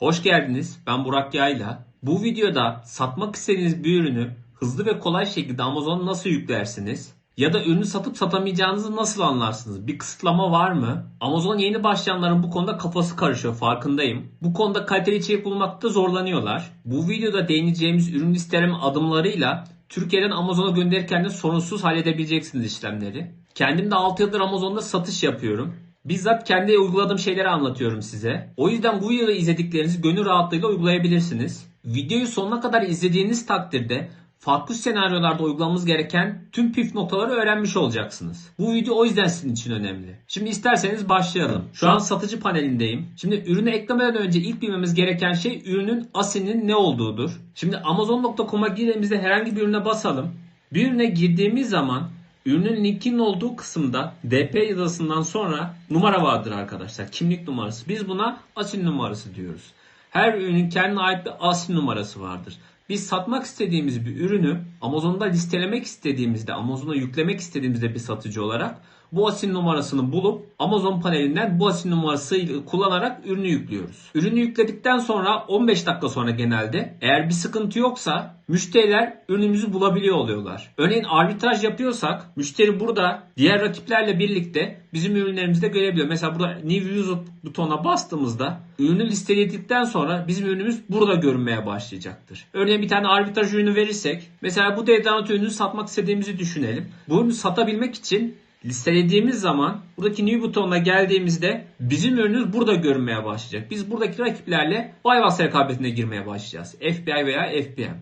Hoş geldiniz. Ben Burak Yayla. Bu videoda satmak istediğiniz bir ürünü hızlı ve kolay şekilde Amazon'a nasıl yüklersiniz? Ya da ürünü satıp satamayacağınızı nasıl anlarsınız? Bir kısıtlama var mı? Amazon yeni başlayanların bu konuda kafası karışıyor farkındayım. Bu konuda kaliteli içerik bulmakta zorlanıyorlar. Bu videoda değineceğimiz ürün listeleme adımlarıyla Türkiye'den Amazon'a gönderirken de sorunsuz halledebileceksiniz işlemleri. Kendim de 6 yıldır Amazon'da satış yapıyorum. Bizzat kendi uyguladığım şeyleri anlatıyorum size. O yüzden bu videoda izlediklerinizi gönül rahatlığıyla uygulayabilirsiniz. Videoyu sonuna kadar izlediğiniz takdirde farklı senaryolarda uygulamamız gereken tüm püf noktaları öğrenmiş olacaksınız. Bu video o yüzden sizin için önemli. Şimdi isterseniz başlayalım. Şu an satıcı panelindeyim. Şimdi ürünü eklemeden önce ilk bilmemiz gereken şey ürünün asilinin ne olduğudur. Şimdi amazon.com'a girdiğimizde herhangi bir ürüne basalım. Bir ürüne girdiğimiz zaman Ürünün linkinin olduğu kısımda DP yazısından sonra numara vardır arkadaşlar. Kimlik numarası. Biz buna asil numarası diyoruz. Her ürünün kendine ait bir asil numarası vardır. Biz satmak istediğimiz bir ürünü Amazon'da listelemek istediğimizde, Amazon'a yüklemek istediğimizde bir satıcı olarak bu asil numarasını bulup Amazon panelinden bu asil numarasıyla kullanarak ürünü yüklüyoruz. Ürünü yükledikten sonra 15 dakika sonra genelde eğer bir sıkıntı yoksa müşteriler ürünümüzü bulabiliyor oluyorlar. Örneğin arbitraj yapıyorsak müşteri burada diğer rakiplerle birlikte bizim ürünlerimizi de görebiliyor. Mesela burada New User butonuna bastığımızda ürünü listeledikten sonra bizim ürünümüz burada görünmeye başlayacaktır. Örneğin bir tane arbitraj ürünü verirsek mesela bu deodorant ürünü satmak istediğimizi düşünelim. Bu ürünü satabilmek için listelediğimiz zaman buradaki new butonuna geldiğimizde bizim ürünümüz burada görünmeye başlayacak. Biz buradaki rakiplerle bypass rekabetine girmeye başlayacağız. FBI veya FBM.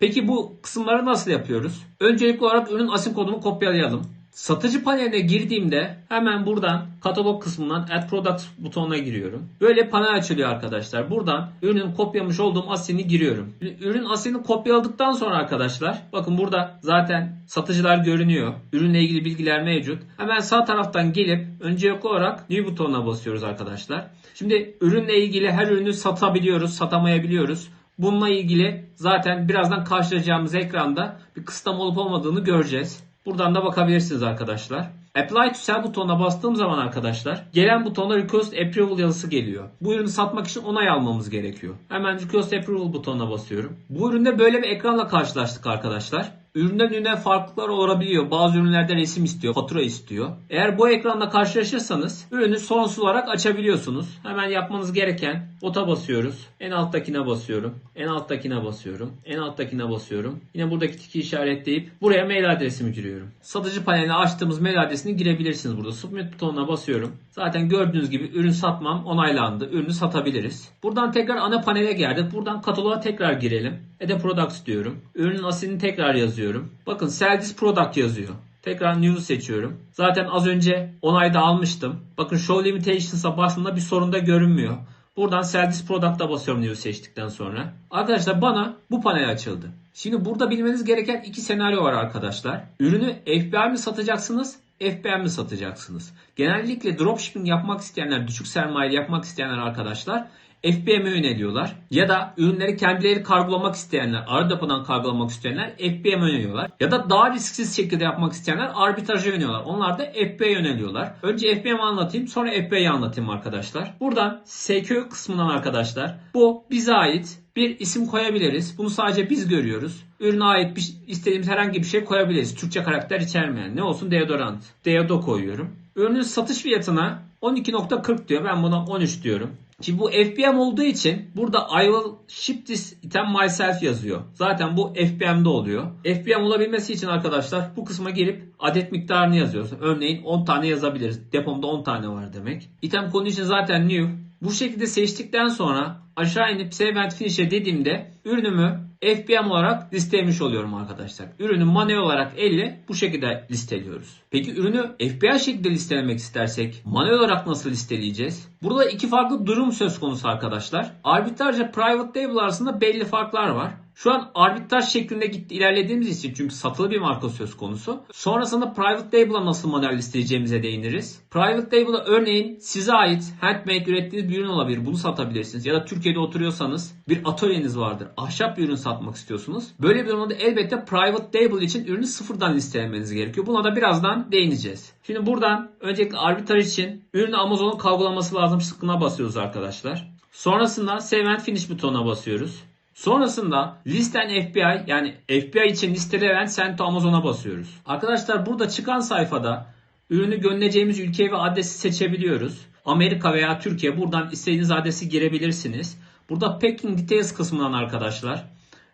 Peki bu kısımları nasıl yapıyoruz? Öncelikli olarak ürün asim kodunu kopyalayalım. Satıcı paneline girdiğimde hemen buradan katalog kısmından Add Products butonuna giriyorum. Böyle panel açılıyor arkadaşlar. Buradan ürünün kopyamış olduğum asilini giriyorum. Ürün asilini kopyaladıktan sonra arkadaşlar bakın burada zaten satıcılar görünüyor. Ürünle ilgili bilgiler mevcut. Hemen sağ taraftan gelip öncelikli olarak New butonuna basıyoruz arkadaşlar. Şimdi ürünle ilgili her ürünü satabiliyoruz, satamayabiliyoruz. Bununla ilgili zaten birazdan karşılayacağımız ekranda bir kısıtlama olup olmadığını göreceğiz. Buradan da bakabilirsiniz arkadaşlar. Apply to Sell butonuna bastığım zaman arkadaşlar gelen butonda Request Approval yazısı geliyor. Bu ürünü satmak için onay almamız gerekiyor. Hemen Request Approval butonuna basıyorum. Bu üründe böyle bir ekranla karşılaştık arkadaşlar. Üründen ürüne farklılıklar olabiliyor. Bazı ürünlerde resim istiyor, fatura istiyor. Eğer bu ekranla karşılaşırsanız ürünü sonsuz olarak açabiliyorsunuz. Hemen yapmanız gereken bota basıyoruz. En alttakine basıyorum. En alttakine basıyorum. En alttakine basıyorum. Yine buradaki tiki işaretleyip buraya mail adresimi giriyorum. Satıcı paneline açtığımız mail adresini girebilirsiniz burada. Submit butonuna basıyorum. Zaten gördüğünüz gibi ürün satmam onaylandı. Ürünü satabiliriz. Buradan tekrar ana panele geldik. Buradan kataloğa tekrar girelim. Ede Products diyorum. Ürünün asilini tekrar yazıyorum. Bakın Sell this product yazıyor. Tekrar News'u seçiyorum. Zaten az önce onayda almıştım. Bakın Show Limitations'a bastığımda bir sorun da görünmüyor. Buradan Sell this product'a basıyorum News'u seçtikten sonra. Arkadaşlar bana bu panel açıldı. Şimdi burada bilmeniz gereken iki senaryo var arkadaşlar. Ürünü FBA mi satacaksınız? FBM mi satacaksınız? Genellikle dropshipping yapmak isteyenler, düşük sermayeli yapmak isteyenler arkadaşlar FBM'e yöneliyorlar. Ya da ürünleri kendileri kargolamak isteyenler, ara depodan kargolamak isteyenler FBM'e yöneliyorlar. Ya da daha risksiz şekilde yapmak isteyenler arbitraja yöneliyorlar. Onlar da FB'ye yöneliyorlar. Önce FBM'i anlatayım sonra FB'yi anlatayım arkadaşlar. Buradan SQ kısmından arkadaşlar bu bize ait bir isim koyabiliriz. Bunu sadece biz görüyoruz. Ürüne ait bir, istediğimiz herhangi bir şey koyabiliriz. Türkçe karakter içermeyen. Ne olsun? Deodorant. Deodo koyuyorum. Ürünün satış fiyatına 12.40 diyor. Ben buna 13 diyorum. Şimdi bu FBM olduğu için burada I will ship this item myself yazıyor. Zaten bu FBM'de oluyor. FBM olabilmesi için arkadaşlar bu kısma girip adet miktarını yazıyoruz. Örneğin 10 tane yazabiliriz. Depomda 10 tane var demek. Item condition zaten new. Bu şekilde seçtikten sonra aşağı inip save and finish'e dediğimde ürünümü FBM olarak listelemiş oluyorum arkadaşlar. Ürünü manuel olarak elle bu şekilde listeliyoruz. Peki ürünü FBA şekilde listelemek istersek manuel olarak nasıl listeleyeceğiz? Burada iki farklı durum söz konusu arkadaşlar. Arbitrajla private label arasında belli farklar var. Şu an arbitraj şeklinde gitti ilerlediğimiz için çünkü satılı bir marka söz konusu. Sonrasında private label'a nasıl manuel listeleyeceğimize değiniriz. Private label'a örneğin size ait handmade ürettiğiniz bir ürün olabilir. Bunu satabilirsiniz. Ya da Türkiye'de oturuyorsanız bir atölyeniz vardır. Ahşap bir ürün satmak istiyorsunuz. Böyle bir durumda elbette private label için ürünü sıfırdan listelemeniz gerekiyor. Buna da birazdan değineceğiz. Şimdi buradan öncelikle arbitraj için ürünü Amazon'un kargolaması lazım şıkkına basıyoruz arkadaşlar. Sonrasında Save and Finish butonuna basıyoruz. Sonrasında Listen FBI yani FBI için listeleyen Send to Amazon'a basıyoruz. Arkadaşlar burada çıkan sayfada ürünü göndereceğimiz ülke ve adresi seçebiliyoruz. Amerika veya Türkiye buradan istediğiniz adresi girebilirsiniz. Burada Packing Details kısmından arkadaşlar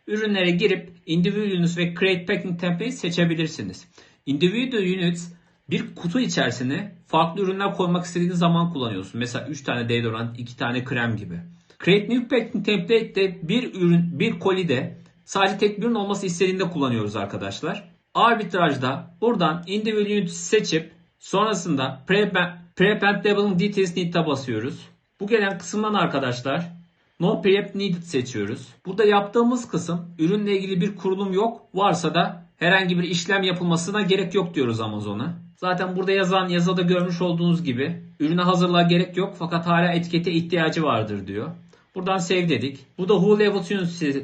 ürünlere girip Individual Units ve Create Packing Template seçebilirsiniz. Individual Units bir kutu içerisine farklı ürünler koymak istediğiniz zaman kullanıyorsun. Mesela 3 tane deodorant, 2 tane krem gibi. Create New Packing Template de bir ürün, bir kolide sadece tek bir ürün olması istediğinde kullanıyoruz arkadaşlar. Arbitrajda buradan Individual Units seçip sonrasında Prep and Labeling Details Need'e basıyoruz. Bu gelen kısımdan arkadaşlar No Prep Needed seçiyoruz. Burada yaptığımız kısım ürünle ilgili bir kurulum yok. Varsa da herhangi bir işlem yapılmasına gerek yok diyoruz Amazon'a. Zaten burada yazan yazıda görmüş olduğunuz gibi ürüne hazırlığa gerek yok fakat hala etikete ihtiyacı vardır diyor. Buradan save dedik. Bu da Who Level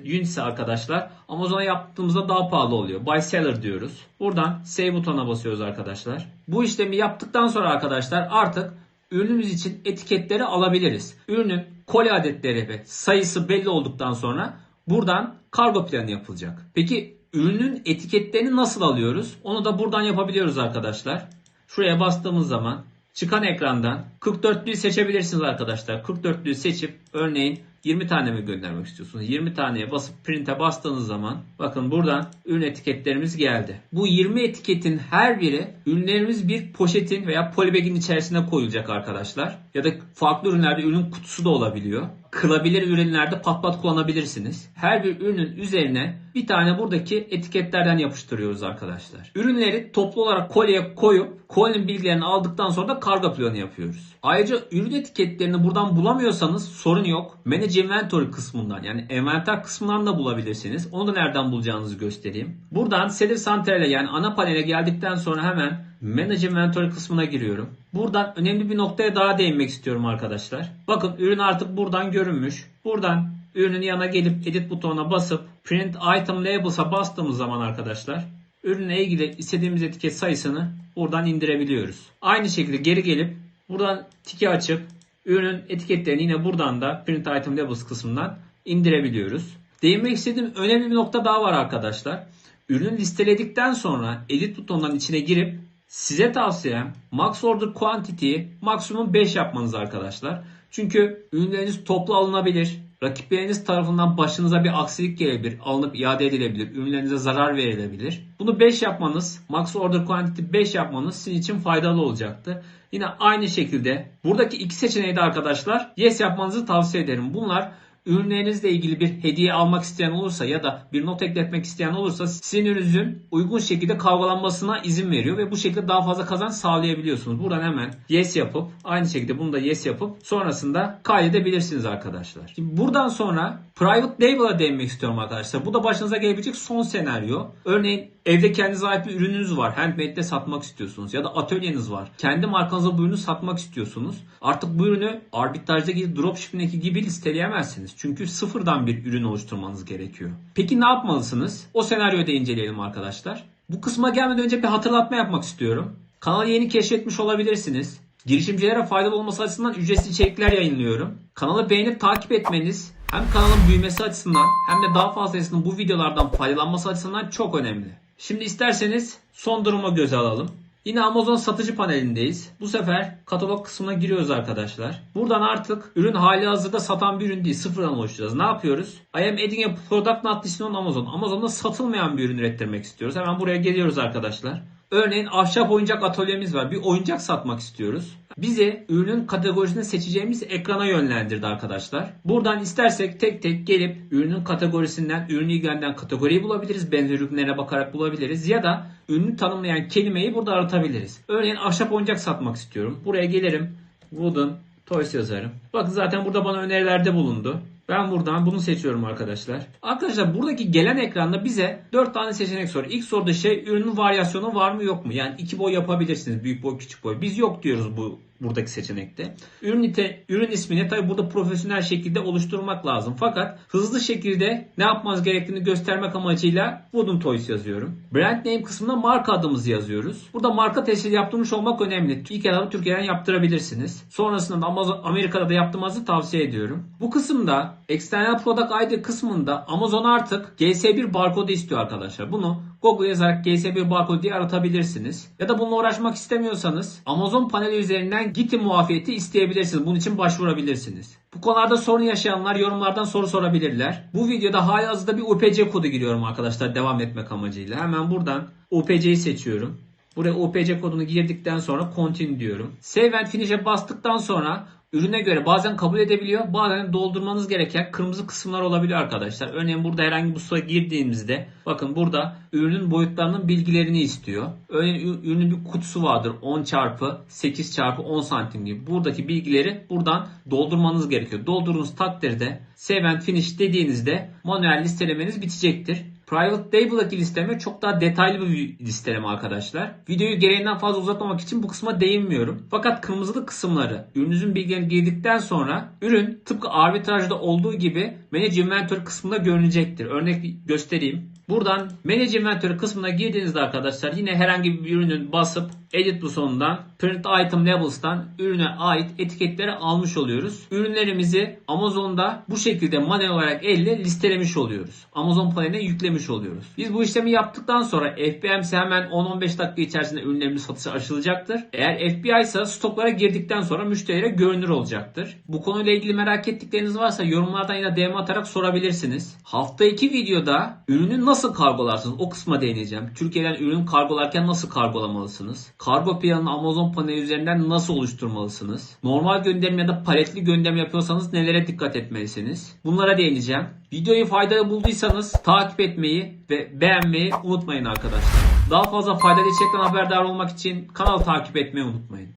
Units'i arkadaşlar. Amazon'a yaptığımızda daha pahalı oluyor. Buy Seller diyoruz. Buradan save butonuna basıyoruz arkadaşlar. Bu işlemi yaptıktan sonra arkadaşlar artık ürünümüz için etiketleri alabiliriz. Ürünün koli adetleri ve sayısı belli olduktan sonra buradan kargo planı yapılacak. Peki ürünün etiketlerini nasıl alıyoruz? Onu da buradan yapabiliyoruz arkadaşlar. Şuraya bastığımız zaman çıkan ekrandan 44'lüyü seçebilirsiniz arkadaşlar. 44'lüyü seçip örneğin 20 tane mi göndermek istiyorsunuz? 20 taneye basıp print'e bastığınız zaman bakın buradan ürün etiketlerimiz geldi. Bu 20 etiketin her biri ürünlerimiz bir poşetin veya polybag'in içerisine koyulacak arkadaşlar. Ya da farklı ürünlerde ürün kutusu da olabiliyor. Kılabilir ürünlerde pat pat kullanabilirsiniz. Her bir ürünün üzerine bir tane buradaki etiketlerden yapıştırıyoruz arkadaşlar. Ürünleri toplu olarak kolyeye koyup kolyenin bilgilerini aldıktan sonra da kargo planı yapıyoruz. Ayrıca ürün etiketlerini buradan bulamıyorsanız sorun yok. Manage Inventory kısmından yani envanter kısmından da bulabilirsiniz. Onu da nereden bulacağınızı göstereyim. Buradan Seller Center'e yani ana panele geldikten sonra hemen Manage Inventory kısmına giriyorum. Buradan önemli bir noktaya daha değinmek istiyorum arkadaşlar. Bakın ürün artık buradan görünmüş. Buradan ürünün yanına gelip edit butonuna basıp print item labels'a bastığımız zaman arkadaşlar ürünle ilgili istediğimiz etiket sayısını buradan indirebiliyoruz. Aynı şekilde geri gelip buradan tiki açıp ürünün etiketlerini yine buradan da print item labels kısmından indirebiliyoruz. Değinmek istediğim önemli bir nokta daha var arkadaşlar. Ürünü listeledikten sonra edit butonundan içine girip size tavsiyem max order quantity'yi maksimum 5 yapmanız arkadaşlar. Çünkü ürünleriniz toplu alınabilir. Rakipleriniz tarafından başınıza bir aksilik gelebilir. Alınıp iade edilebilir. Ürünlerinize zarar verilebilir. Bunu 5 yapmanız, max order quantity 5 yapmanız sizin için faydalı olacaktır. Yine aynı şekilde buradaki iki seçeneği de arkadaşlar yes yapmanızı tavsiye ederim. Bunlar ürünlerinizle ilgili bir hediye almak isteyen olursa ya da bir not ekletmek isteyen olursa sizin ürününüzün uygun şekilde kavgalanmasına izin veriyor ve bu şekilde daha fazla kazanç sağlayabiliyorsunuz. Buradan hemen yes yapıp aynı şekilde bunu da yes yapıp sonrasında kaydedebilirsiniz arkadaşlar. Şimdi buradan sonra private label'a değinmek istiyorum arkadaşlar. Bu da başınıza gelebilecek son senaryo. Örneğin evde kendinize ait bir ürününüz var. Handmade'de satmak istiyorsunuz ya da atölyeniz var. Kendi markanıza bu ürünü satmak istiyorsunuz. Artık bu ürünü arbitrajdaki dropshipping'deki gibi listeleyemezsiniz. Çünkü sıfırdan bir ürün oluşturmanız gerekiyor. Peki ne yapmalısınız? O senaryoyu da inceleyelim arkadaşlar. Bu kısma gelmeden önce bir hatırlatma yapmak istiyorum. Kanalı yeni keşfetmiş olabilirsiniz. Girişimcilere faydalı olması açısından ücretsiz içerikler yayınlıyorum. Kanalı beğenip takip etmeniz hem kanalın büyümesi açısından hem de daha fazlasının bu videolardan faydalanması açısından çok önemli. Şimdi isterseniz son durumu göze alalım. Yine Amazon satıcı panelindeyiz. Bu sefer katalog kısmına giriyoruz arkadaşlar. Buradan artık ürün hali hazırda satan bir ürün değil sıfırdan oluşturacağız. Ne yapıyoruz? I am adding a product not listed on Amazon. Amazon'da satılmayan bir ürün ürettirmek istiyoruz. Hemen buraya geliyoruz arkadaşlar. Örneğin ahşap oyuncak atölyemiz var. Bir oyuncak satmak istiyoruz. Bizi ürünün kategorisini seçeceğimiz ekrana yönlendirdi arkadaşlar. Buradan istersek tek tek gelip ürünün kategorisinden, ürünü ilgilenen kategoriyi bulabiliriz. Benzer ürünlere bakarak bulabiliriz. Ya da ürünü tanımlayan kelimeyi burada aratabiliriz. Örneğin ahşap oyuncak satmak istiyorum. Buraya gelirim. Wooden Toys yazarım. Bakın zaten burada bana önerilerde bulundu. Ben buradan bunu seçiyorum arkadaşlar. Arkadaşlar buradaki gelen ekranda bize 4 tane seçenek soruyor. İlk soruda şey ürünün varyasyonu var mı yok mu? Yani iki boy yapabilirsiniz. Büyük boy küçük boy. Biz yok diyoruz bu buradaki seçenekte. Ürün, ite, ürün ismini tabi burada profesyonel şekilde oluşturmak lazım. Fakat hızlı şekilde ne yapmanız gerektiğini göstermek amacıyla Wooden Toys yazıyorum. Brand name kısmına marka adımızı yazıyoruz. Burada marka tescili yaptırmış olmak önemli. İlk adamı Türkiye'den yaptırabilirsiniz. Sonrasında da Amazon Amerika'da da yaptırmanızı tavsiye ediyorum. Bu kısımda External Product ID kısmında Amazon artık GS1 barkodu istiyor arkadaşlar. Bunu Google yazarak GS1 barkodu diye aratabilirsiniz. Ya da bununla uğraşmak istemiyorsanız Amazon paneli üzerinden Giti muafiyeti isteyebilirsiniz. Bunun için başvurabilirsiniz. Bu konularda sorun yaşayanlar yorumlardan soru sorabilirler. Bu videoda halihazırda bir UPC kodu giriyorum arkadaşlar devam etmek amacıyla. Hemen buradan UPC'yi seçiyorum. Buraya UPC kodunu girdikten sonra continue diyorum. Save and finish'e bastıktan sonra ürüne göre bazen kabul edebiliyor. Bazen doldurmanız gereken kırmızı kısımlar olabiliyor arkadaşlar. Örneğin burada herhangi bir suya girdiğimizde bakın burada ürünün boyutlarının bilgilerini istiyor. Örneğin ürünün bir kutusu vardır 10 çarpı 8 çarpı 10 santim gibi. Buradaki bilgileri buradan doldurmanız gerekiyor. Doldurduğunuz takdirde save and finish dediğinizde manuel listelemeniz bitecektir. Private Label'daki listeleme çok daha detaylı bir listeleme arkadaşlar. Videoyu gereğinden fazla uzatmamak için bu kısma değinmiyorum. Fakat kırmızılı kısımları ürününüzün bilgilerini girdikten sonra ürün tıpkı arbitrajda olduğu gibi Manage Inventory kısmında görünecektir. Örnek göstereyim. Buradan Manage Inventory kısmına girdiğinizde arkadaşlar yine herhangi bir ürünün basıp Edit butonundan Print Item Labels'tan ürüne ait etiketleri almış oluyoruz. Ürünlerimizi Amazon'da bu şekilde manuel olarak elle listelemiş oluyoruz. Amazon paneline yüklemiş oluyoruz. Biz bu işlemi yaptıktan sonra FBM'si hemen 10-15 dakika içerisinde ürünlerimiz satışa açılacaktır. Eğer FBI ise stoklara girdikten sonra müşterilere görünür olacaktır. Bu konuyla ilgili merak ettikleriniz varsa yorumlardan yine DM atarak sorabilirsiniz. Hafta 2 videoda ürünü nasıl kargolarsınız o kısma değineceğim. Türkiye'den ürün kargolarken nasıl kargolamalısınız? Kargo planını Amazon paneli üzerinden nasıl oluşturmalısınız? Normal gönderim ya da paletli gönderim yapıyorsanız nelere dikkat etmelisiniz? Bunlara değineceğim. Videoyu faydalı bulduysanız takip etmeyi ve beğenmeyi unutmayın arkadaşlar. Daha fazla faydalı içerikten haberdar olmak için kanalı takip etmeyi unutmayın.